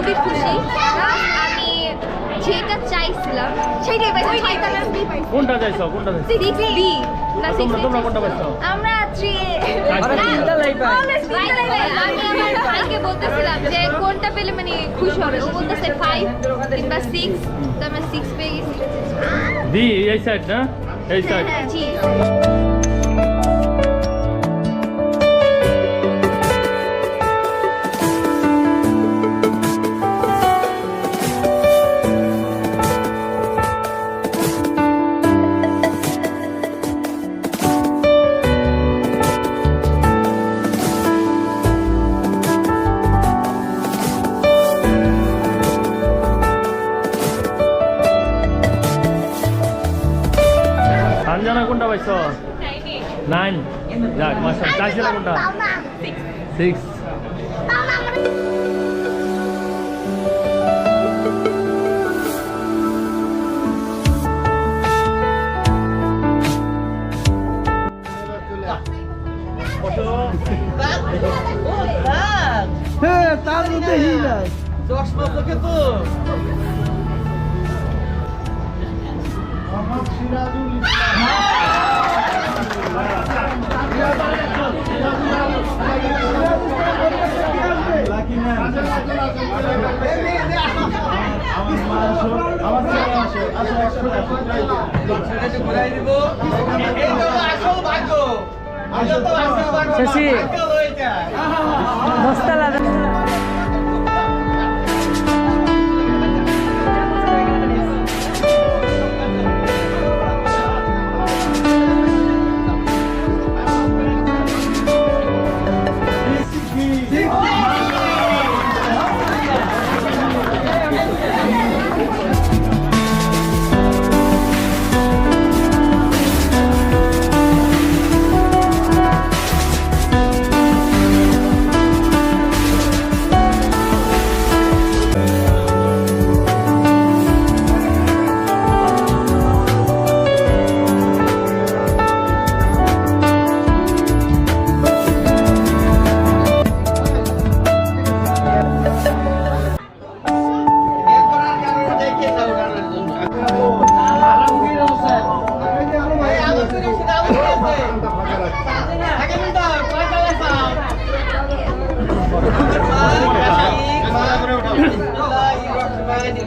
খুবই খুশি। আমি যেটা চাইছিলাম সেটাই পাইছি ছয়তলার বি পাইছি। কোনটা চাইছো? কোনটা চাইছো? বি না আর তোমরা তোমরা কোনটা পাইছো? আমরা থ্রি আমরা তিনতলাই পাই। আমি আমার ভাইকে বলতেছিলাম যে কোনটা পেলে মানে খুশি হবে? ও বলতেছে ফাইভ কিংবা সিক্স তো আমরা সিক্স পেয়ে গেছি। দি এই সাইড না? এই সাইড হ্যাঁ জি পাইছো? নাইন যাক মাসা চাইছিল কোনটা? সিক্স হ্যাঁ তার মধ্যে হিলা চশমা তোকে তো। দিব এই তো আসল ভাগ্য। এটা তো আসল ভাগ্য শশী।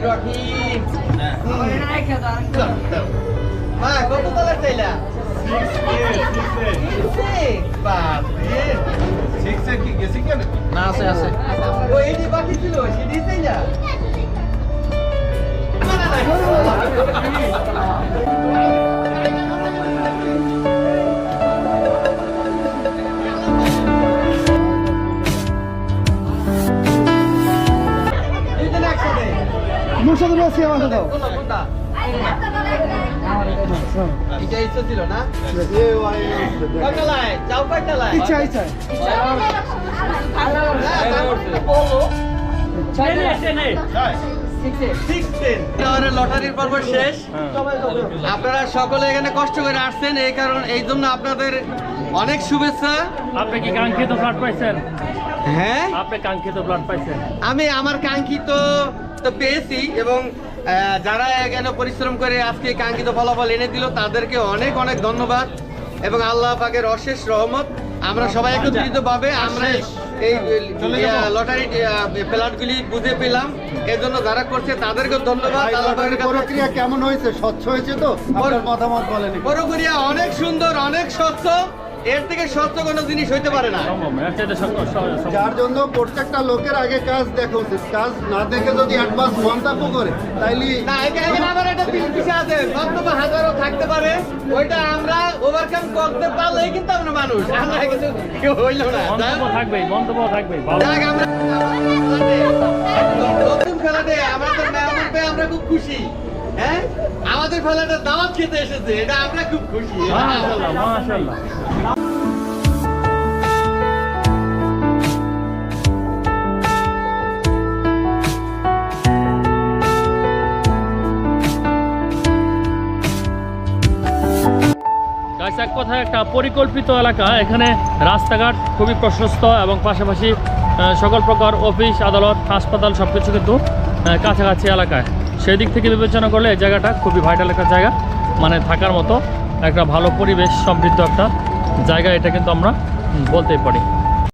হয়ে দশতলা মা কত তলার চাইলা না আছে আছে ও এটি বাকি ছিল সেটি চাইলা আমাকে দাও। ইচ্ছা ইচ্ছা লটারির পর্ব শেষ। আপনারা সকলে এখানে কষ্ট করে আসছেন এই কারণ এই জন্য আপনাদের অনেক শুভেচ্ছা। আপনি কি কাঙ্ক্ষিত ফ্ল্যাট পাইছেন? হ্যাঁ? আপনি কাঙ্ক্ষিত ফ্ল্যাট পাইছেন। আমি আমার কাঙ্ক্ষিত তো পেয়েছি এবং যারা এখানে পরিশ্রম করে আজকে কাঙ্ক্ষিত ফলাফল এনে দিল তাদেরকে অনেক অনেক ধন্যবাদ এবং আল্লাহ পাকের অশেষ রহমত। আমরা সবাই একত্রিত ভাবে আমরা এই লটারি ফ্ল্যাটগুলি বুঝে পেলাম। এর জন্য যারা করছে তাদেরকেও ধন্যবাদ। প্রক্রিয়া কেমন হয়েছে? স্বচ্ছ হয়েছে তো? মতামত বলেন অনেক সুন্দর অনেক স্বচ্ছ। এর থেকে স্বচ্ছ কোনো জিনিস হইতে পারে না। যার জন্য প্রত্যেকটা লোকের আগে কাজ দেখা উচিত কাজ না দেখে যদি অ্যাডভান্স মন্তব্য করে তাইলে না এখানে এখানে আমার একটা পিস পিছে আছে বক্তব্য হাজারও থাকতে পারে ওইটা আমরা ওভারকাম করতে পারলেই কিন্তু আমরা মানুষ আমরা কিছু হইল না মন্তব্য থাকবেই মন্তব্য থাকবেই আমরা নতুন খেলাতে আমরা খুব খুশি। হ্যাঁ? আমাদের খেলাটা দাওয়াত খেতে এসেছে এটা আমরা খুব খুশি। মাশাআল্লাহ মাশাআল্লাহ। এক কথায় একটা পরিকল্পিত এলাকা। এখানে রাস্তাঘাট খুবই প্রশস্ত এবং পাশাপাশি সকল প্রকার অফিস আদালত হাসপাতাল সব কিছু কিন্তু কাছাকাছি এলাকায়। সেই দিক থেকে বিবেচনা করলে এই জায়গাটা খুবই ভাইটাল একটা জায়গা। মানে থাকার মতো একটা ভালো পরিবেশ সমৃদ্ধ একটা জায়গা, এটা কিন্তু আমরা বলতেই পারি।